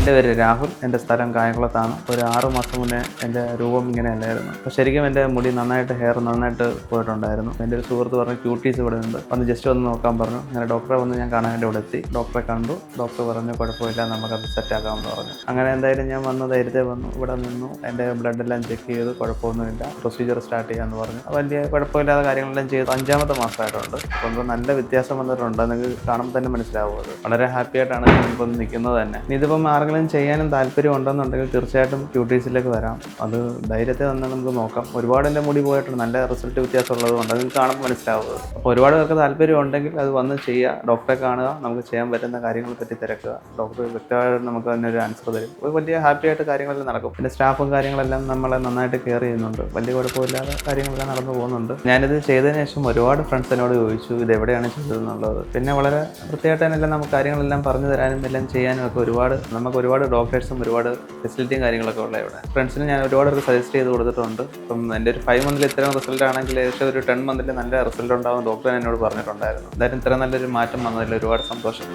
എന്റെ പേര് രാഹുൽ എന്റെ സ്ഥലം കായംകുളത്താണ്. ഒരു ആറ് മാസം മുന്നേ എന്റെ രൂപം ഇങ്ങനെ അല്ലായിരുന്നു അപ്പോൾ ശരിക്കും എന്റെ മുടി നന്നായിട്ട് ഹെയർ നന്നായിട്ട് പോയിട്ടുണ്ടായിരുന്നു. എന്റെ ഒരു സുഹൃത്ത് പറഞ്ഞു ക്യൂട്ടീസ് ഇവിടെ ഉണ്ട്. വന്ന് ജസ്റ്റ് വന്ന് നോക്കാൻ പറഞ്ഞു. അങ്ങനെ ഡോക്ടറെ വന്ന് ഞാൻ കാണാൻ വേണ്ടി ഇവിടെ എത്തി. ഡോക്ടറെ കണ്ടു. ഡോക്ടർ പറഞ്ഞു കുഴപ്പമില്ല നമുക്കത് സെറ്റ് ആക്കാമെന്ന് പറഞ്ഞു. അങ്ങനെ എന്തായാലും ഞാൻ വന്ന് ധൈര്യത്തെ വന്നു. ഇവിടെ നിന്നു. എന്റെ ബ്ലഡ് എല്ലാം ചെക്ക് ചെയ്ത്. കുഴപ്പമൊന്നുമില്ല. പ്രൊസീജിയർ സ്റ്റാർട്ട് ചെയ്യാമെന്ന് പറഞ്ഞു. വലിയ കുഴപ്പമില്ലാത്ത കാര്യങ്ങളെല്ലാം ചെയ്ത്. അഞ്ചാമത്തെ മാസമായിട്ടുണ്ട്. അപ്പോൾ നല്ല വ്യത്യാസം വന്നിട്ടുണ്ട്. നിങ്ങൾക്ക് കാണുമ്പോൾ തന്നെ മനസ്സിലാവുമത് വളരെ ഹാപ്പി ആയിട്ടാണ് ഇപ്പം നിൽക്കുന്നത് തന്നെ. ഇതിപ്പം ആർക്കെങ്കിലും ചെയ്യാനും താല്പര്യം ഉണ്ടെന്നുണ്ടെങ്കിൽ തീർച്ചയായിട്ടും ക്യൂട്ടീസിലേക്ക് വരാം. അത് ധൈര്യത്തെ തന്നെ നമുക്ക് നോക്കാം. ഒരുപാട് എന്റെ മുടി പോയിട്ടുണ്ട്. നല്ല റിസൾട്ട് വ്യത്യാസം ഉള്ളതുകൊണ്ട് അത് കാണുമ്പോൾ മനസ്സിലാവുക അപ്പോൾ ഒരുപാട് പേർക്ക് താല്പര്യം ഉണ്ടെങ്കിൽ അത് വന്ന് ചെയ്യുക. ഡോക്ടറെ കാണുക. നമുക്ക് ചെയ്യാൻ പറ്റുന്ന കാര്യങ്ങളെ പറ്റി തിരക്കുക. ഡോക്ടർ വ്യക്തമായിട്ട് നമുക്ക് അതിനൊരു ആൻസർ തരും. ഒരു വലിയ ഹാപ്പി ആയിട്ട് കാര്യങ്ങളെല്ലാം നടക്കും. പിന്നെ സ്റ്റാഫും കാര്യങ്ങളെല്ലാം നമ്മളെ നന്നായിട്ട് കെയർ ചെയ്യുന്നുണ്ട്. വലിയ കുഴപ്പമില്ലാതെ കാര്യങ്ങളെല്ലാം നടന്നു പോകുന്നുണ്ട്. ഞാനിത് ചെയ്തതിന് ശേഷം ഒരുപാട് ഫ്രണ്ട്സ് എന്നോട് ചോദിച്ചു ഇത് എവിടെയാണ് ചെയ്തതെന്നുള്ളത്? പിന്നെ വളരെ വൃത്തിയായിട്ട് തന്നെ എല്ലാം നമുക്ക് കാര്യങ്ങളെല്ലാം പറഞ്ഞു തരാനും എല്ലാം ചെയ്യാനും ഒക്കെ ഒരുപാട് നമുക്ക് ഒരുപാട് ഡോക്ടേഴ്സും ഒരുപാട് ഫെസിലിറ്റിയും കാര്യങ്ങളൊക്കെ ഉള്ള ഇവിടെ. ഫ്രണ്ട്സിന് ഞാൻ ഒരുപാട് പേർക്ക് സജസ്റ്റ് ചെയ്ത് കൊടുത്തിട്ടുണ്ട്. അപ്പം എന്റെ ഒരു ഫൈവ് മന്തിൽ ഇത്രയും റിസൾട്ട് ആണെങ്കിൽ ഏകദേശം ഒരു ടെൻ മന്തിൽ നല്ല റിസൾട്ട് ഉണ്ടാവും ഡോക്ടർ എന്നോട് പറഞ്ഞിട്ടുണ്ടായിരുന്നു. എന്തായാലും ഇത്ര നല്ലൊരു മാറ്റം വന്നതിൽ ഒരുപാട് സന്തോഷം.